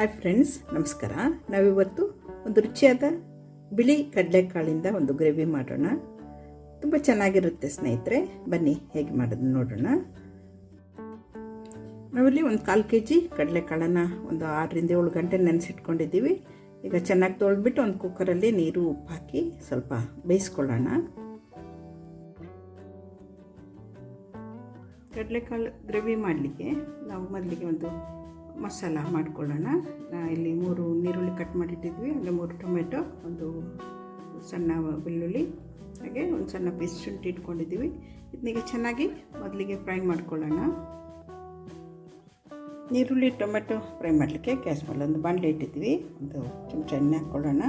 Hi friends ನಮಸ್ಕಾರ. ನಾವಿವತ್ತು ಒಂದು ರುಚಿಯಾದ ಬಿಳಿ ಕಡಲೆಕಾಳಿಂದ ಒಂದು ಗ್ರೇವಿ ಮಾಡೋಣ. ತುಂಬ ಚೆನ್ನಾಗಿರುತ್ತೆ ಸ್ನೇಹಿತರೆ. ಬನ್ನಿ, ಹೇಗೆ ಮಾಡೋದು ನೋಡೋಣ. ನಾವಿಲ್ಲಿ ಒಂದು ಕಾಲು ಕೆ ಜಿ ಕಡಲೆಕಾಳನ್ನು ಒಂದು ಆರರಿಂದ ಏಳು ಗಂಟೆ ನೆನೆಸಿಟ್ಕೊಂಡಿದ್ದೀವಿ. ಈಗ ಚೆನ್ನಾಗಿ ತೊಳೆದ್ಬಿಟ್ಟು ಒಂದು ಕುಕ್ಕರಲ್ಲಿ ನೀರು, ಉಪ್ಪು ಹಾಕಿ ಸ್ವಲ್ಪ ಬೇಯಿಸ್ಕೊಳ್ಳೋಣ. ಕಡಲೆಕಾಳು ಗ್ರೇವಿ ಮಾಡಲಿಕ್ಕೆ ನಾವು ಮೊದಲಿಗೆ ಒಂದು ಮಸಾಲ ಮಾಡ್ಕೊಳ್ಳೋಣ. ಇಲ್ಲಿ ಮೂರು ನೀರುಳ್ಳಿ ಕಟ್ ಮಾಡಿಟ್ಟಿದ್ವಿ. ಅಂದರೆ ಮೂರು ಟೊಮೆಟೊ, ಒಂದು ಸಣ್ಣ ಬೆಳ್ಳುಳ್ಳಿ, ಹಾಗೆ ಒಂದು ಸಣ್ಣ ಪೀಸ್ ಶುಂಠಿ ಇಟ್ಕೊಂಡಿದ್ದೀವಿ. ಇದನ್ನಿಗೆ ಚೆನ್ನಾಗಿ ಮೊದಲಿಗೆ ಫ್ರೈ ಮಾಡ್ಕೊಳ್ಳೋಣ. ನೀರುಳ್ಳಿ ಟೊಮೆಟೊ ಫ್ರೈ ಮಾಡಲಿಕ್ಕೆ ಗ್ಯಾಸ್ ಮೇಲೆ ಒಂದು ಬಾಣಲೆ ಇಟ್ಟಿದ್ವಿ ಒಂದು ಚಮಚ ಎಣ್ಣೆ ಹಾಕ್ಕೊಳ್ಳೋಣ.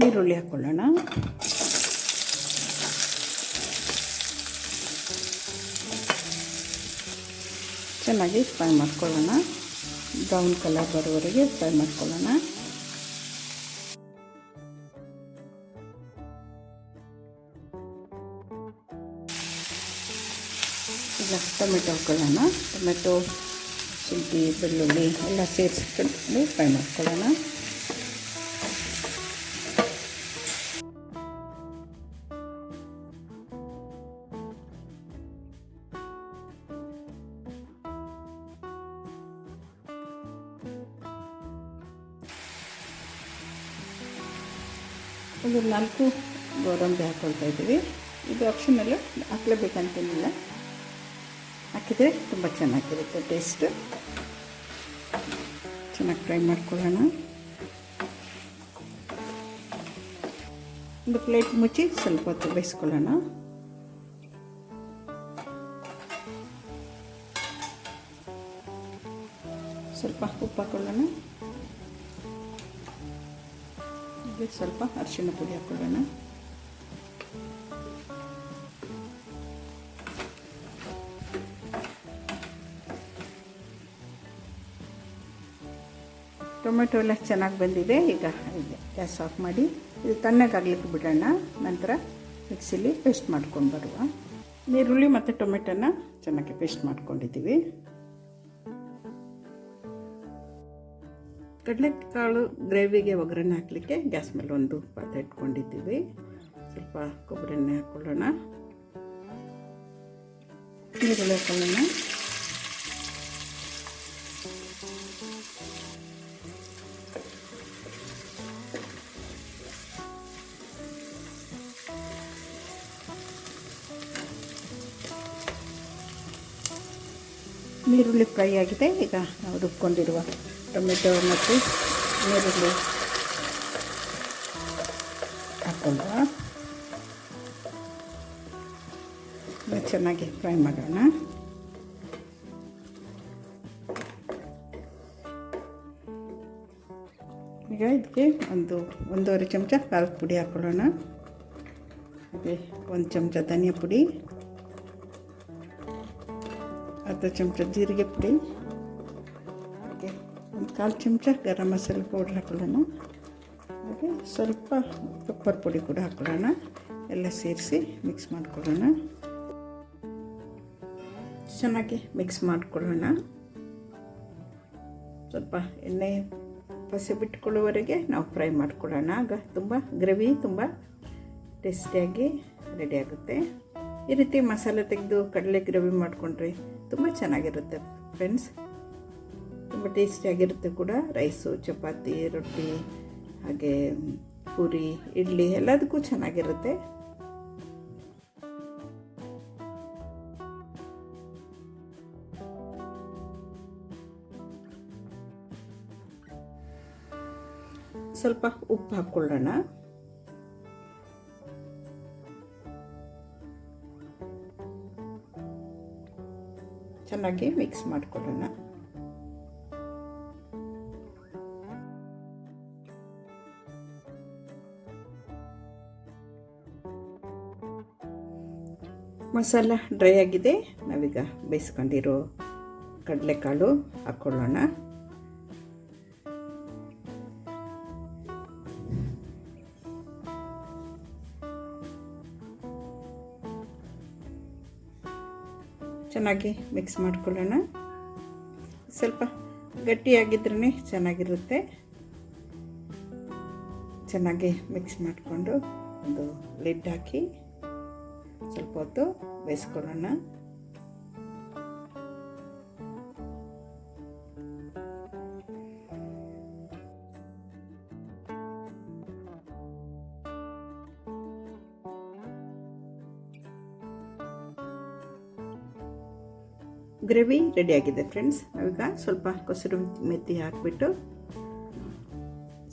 ನೀರುಳ್ಳಿ ಹಾಕ್ಕೊಳ್ಳೋಣ. ಚೆನ್ನಾಗಿ ಫ್ರೈ ಮಾಡ್ಕೊಳ್ಳೋಣ. ಬ್ರೌನ್ ಕಲರ್ ಬರೋವರೆಗೆ ಫ್ರೈ ಮಾಡ್ಕೊಳ್ಳೋಣ. ಈಗ ಟೊಮೆಟೊ ಹಾಕ್ಕೊಳ್ಳೋಣ ಟೊಮೆಟೊ, ಶುಂಠಿ, ಬೆಳ್ಳುಳ್ಳಿ ಎಲ್ಲ ಸೇರಿಸ್ಕೊಂಡು ಫ್ರೈ ಮಾಡ್ಕೊಳ್ಳೋಣ. ಒಂದು ನಾಲ್ಕು ಗೋಡಂಬಿ ಹಾಕ್ಕೊಳ್ತಾ ಇದ್ದೀವಿ. ಇದು ಆಪ್ಷನಲ್ಲು ಹಾಕ್ಲೇಬೇಕಂತೇನಿಲ್ಲ ಹಾಕಿದರೆ ತುಂಬ ಚೆನ್ನಾಗಿರುತ್ತೆ ಟೇಸ್ಟು ಚೆನ್ನಾಗಿ ಫ್ರೈ ಮಾಡ್ಕೊಳ್ಳೋಣ. ಒಂದು ಪ್ಲೇಟ್ ಮುಚ್ಚಿ ಸ್ವಲ್ಪ ಹೊತ್ತು ಬೇಯಿಸ್ಕೊಳ್ಳೋಣ. ಸ್ವಲ್ಪ ಉಪ್ಪು ಹಾಕ್ಕೊಳ್ಳೋಣ ಇದಕ್ಕೆ ಸ್ವಲ್ಪ ಅರಿಶಿಣ ಪುಡಿ ಹಾಕ್ಕೊಳ್ಳೋಣ ಟೊಮೆಟೊ ಎಲ್ಲ ಚೆನ್ನಾಗಿ ಬಂದಿದೆ. ಈಗ ಇದೆ ಗ್ಯಾಸ್ ಆಫ್ ಮಾಡಿ ಇದು ತಣ್ಣಗಾಗ್ಲಿಕ್ಕೆ ಬಿಡೋಣ. ನಂತರ ಮಿಕ್ಸಿಲಿ ಪೇಸ್ಟ್ ಮಾಡ್ಕೊಂಡು ಬರುವ. ಈರುಳ್ಳಿ ಮತ್ತು ಟೊಮೆಟೊನ ಚೆನ್ನಾಗಿ ಪೇಸ್ಟ್ ಮಾಡ್ಕೊಂಡಿದ್ದೀವಿ. ಕಡಲೆಕಾಳು ಗ್ರೇವಿಗೆ ಒಗ್ಗರಣೆ ಹಾಕಲಿಕ್ಕೆ ಗ್ಯಾಸ್ ಮೇಲೆ ಒಂದು ಪಾತ್ರೆ ಇಟ್ಕೊಂಡಿದ್ದೀವಿ. ಸ್ವಲ್ಪ ಕೊಬ್ಬರಿ ಎಣ್ಣೆ ಹಾಕ್ಕೊಳ್ಳೋಣ ನೀರುಳ್ಳಿ ಹಾಕ್ಕೊಳ್ಳೋಣ ನೀರುಳ್ಳಿ ಫ್ರೈ ಆಗಿದೆ. ಈಗ ನಾವು ರುಬ್ಕೊಂಡಿರುವ ಟೊಮೆಟೊ ಮತ್ತು ನೀರುಳ್ಳಿ ಹಾಕೊಂಡು ಚೆನ್ನಾಗಿ ಫ್ರೈ ಮಾಡೋಣ. ಈಗ ಇದಕ್ಕೆ ಒಂದು ಒಂದೂವರೆ ಚಮಚ ಖಾರದ ಪುಡಿ ಹಾಕ್ಕೊಳ್ಳೋಣ ಅದೇ ಒಂದು ಚಮಚ ಧನಿಯಾ ಪುಡಿ, ಅರ್ಧ ಚಮಚ ಜೀರಿಗೆ ಪುಡಿ ಒಂದು ಕಾಲು ಚಮಚ ಗರಂ ಮಸಾಲೆ ಪೌಡ್ರ್ ಹಾಕೊಳ್ಳೋಣ. ಹಾಗೆ ಸ್ವಲ್ಪ ಪೆಪ್ಪರ್ ಪುಡಿ ಕೂಡ ಹಾಕೊಳ್ಳೋಣ. ಎಲ್ಲ ಸೇರಿಸಿ ಮಿಕ್ಸ್ ಮಾಡ್ಕೊಳ್ಳೋಣ. ಚೆನ್ನಾಗಿ ಮಿಕ್ಸ್ ಮಾಡ್ಕೊಳ್ಳೋಣ. ಸ್ವಲ್ಪ ಎಣ್ಣೆ ಪಸೆ ಬಿಟ್ಕೊಳ್ಳೋವರೆಗೆ ನಾವು ಫ್ರೈ ಮಾಡ್ಕೊಳ್ಳೋಣ. ಆಗ ತುಂಬ ಗ್ರೇವಿ, ತುಂಬ ಟೇಸ್ಟಿಯಾಗಿ ರೆಡಿ ಆಗುತ್ತೆ. ಈ ರೀತಿ ಮಸಾಲೆ ತೆಗೆದು ಕಡಲೆ ಗ್ರೇವಿ ಮಾಡಿಕೊಂಡ್ರೆ ತುಂಬ ಚೆನ್ನಾಗಿರುತ್ತೆ ಫ್ರೆಂಡ್ಸ್ ತುಂಬ ಟೇಸ್ಟಿಯಾಗಿರುತ್ತೆ ಕೂಡ. ರೈಸು ಚಪಾತಿ, ರೊಟ್ಟಿ, ಹಾಗೆ ಪೂರಿ, ಇಡ್ಲಿ ಎಲ್ಲದಕ್ಕೂ ಚೆನ್ನಾಗಿರುತ್ತೆ. ಸ್ವಲ್ಪ ಉಪ್ಪು ಹಾಕ್ಕೊಳ್ಳೋಣ. ಚೆನ್ನಾಗಿ ಮಿಕ್ಸ್ ಮಾಡ್ಕೊಳ್ಳೋಣ. ಮಸಾಲ ಡ್ರೈ ಆಗಿದೆ. ನಾವೀಗ ಬೇಯಿಸ್ಕೊಂಡಿರೋ ಕಡಲೆಕಾಳು ಹಾಕ್ಕೊಳ್ಳೋಣ ಚೆನ್ನಾಗಿ ಮಿಕ್ಸ್ ಮಾಡ್ಕೊಳ್ಳೋಣ. ಸ್ವಲ್ಪ ಗಟ್ಟಿಯಾಗಿದ್ರೇ ಚೆನ್ನಾಗಿರುತ್ತೆ. ಚೆನ್ನಾಗಿ ಮಿಕ್ಸ್ ಮಾಡಿಕೊಂಡು ಒಂದು ಲಿಡ್ ಹಾಕಿ ಸ್ವಲ್ಪ ಹೊತ್ತು ಬೇಯಿಸ್ಕೊಳ್ಳೋಣ ಗ್ರೇವಿ ರೆಡಿಯಾಗಿದೆ ಫ್ರೆಂಡ್ಸ್ ನಾವೀಗ ಸ್ವಲ್ಪ ಕೊಸರು ಮೆತ್ತಿ ಹಾಕಿಬಿಟ್ಟು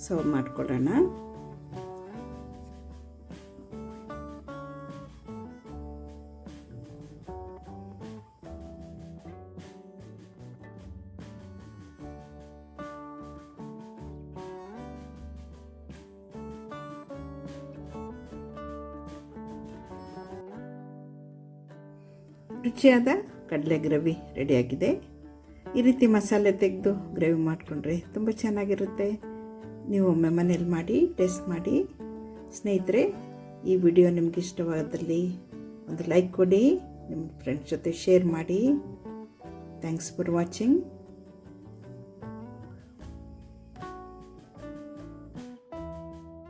ಸರ್ವ್ ಮಾಡ್ಕೊಳ್ಳೋಣ. ರುಚಿಯಾದ ಕಡಲೆ ಗ್ರವಿ ರೆಡಿಯಾಗಿದೆ. ಈ ರೀತಿ ಮಸಾಲೆ ತೆಗೆದು ಗ್ರೇವಿ ಮಾಡಿಕೊಂಡ್ರೆ ತುಂಬ ಚೆನ್ನಾಗಿರುತ್ತೆ. ನೀವು ಒಮ್ಮೆ ಮನೇಲಿ ಮಾಡಿ, ಟೇಸ್ಟ್ ಮಾಡಿ. ಸ್ನೇಹಿತರೆ, ಈ ವಿಡಿಯೋ ನಿಮ್ಗೆ ಇಷ್ಟವಾದಲ್ಲಿ ಒಂದು ಲೈಕ್ ಕೊಡಿ, ನಿಮ್ಮ ಫ್ರೆಂಡ್ಸ್ ಜೊತೆ ಶೇರ್ ಮಾಡಿ. Thanks for watching.